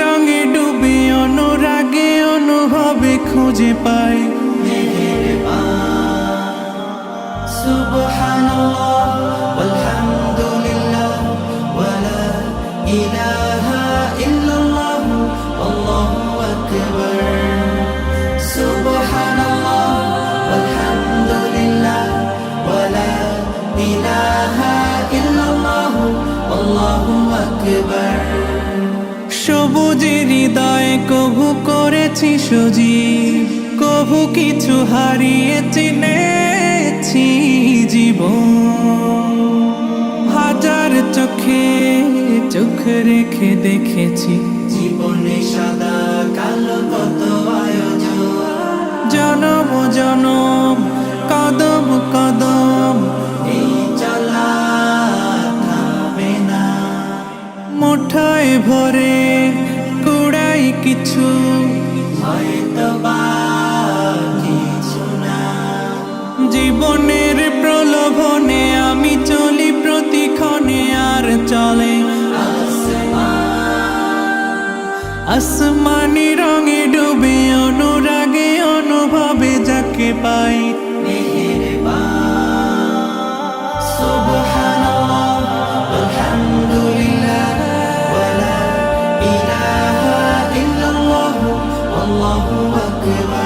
রঙে ডুবে অনুরাগে অনুভবে খুঁজে পাই। সুবহানাল্লাহ ওয়ালহামদুলিল্লাহ ওয়ালা ইলাহা ইলাহা সবুজের হৃদয় কভু করেছি সজীব, কভু কিছু হারিয়ে চিনেছি জীবন। হাজার চোখে চোখ রেখে দেখেছি জীবনে সাদা মুঠায় ভরে কুড়াই কিছু। জীবনের প্রলোভনে আমি চলি প্রতিক্ষণে আর চলে। আসমানি রঙে ডুবে ওয়ালা ইলাহা ইল্লাল্লাহ আল্লাহু আকবার